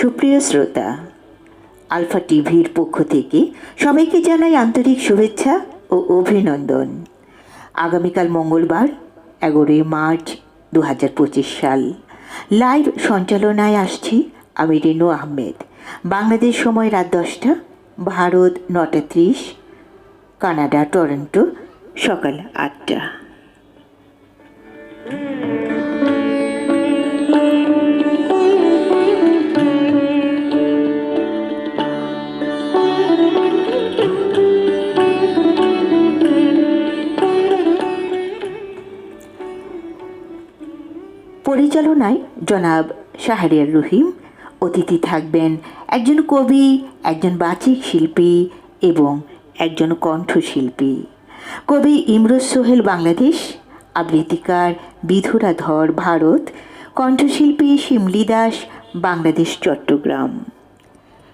সুপ্রিয় শ্রোতা, আলফা টিভির পক্ষ থেকে সবাইকে জানাই আন্তরিক শুভেচ্ছা ও অভিনন্দন। আগামীকাল মঙ্গলবার, এগারোই মার্চ দু হাজার পঁচিশ সাল। লাইভ সঞ্চালনায় আসছি আমি রেনু আহমেদ। বাংলাদেশ সময় রাত দশটা, ভারত নটা ত্রিশ, কানাডা টরন্টো সকাল আটটা। পরিচালনায় জনাব শাহরিয়ার রহিম, অতিথি থাকবেন একজন কবি, একজন বাচিক শিল্পী এবং একজন কণ্ঠশিল্পী। কবি ইমরোজ সোহেল বাংলাদেশ, আবৃত্তিকার বিধুরা ধর ভারত, কণ্ঠশিল্পী শিমলি দাস, বাংলাদেশ চট্টগ্রাম।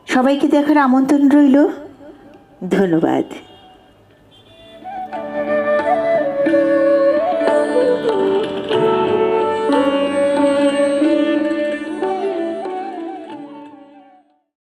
সবাইকে দেখার আমন্ত্রণ রইল। ধন্যবাদ।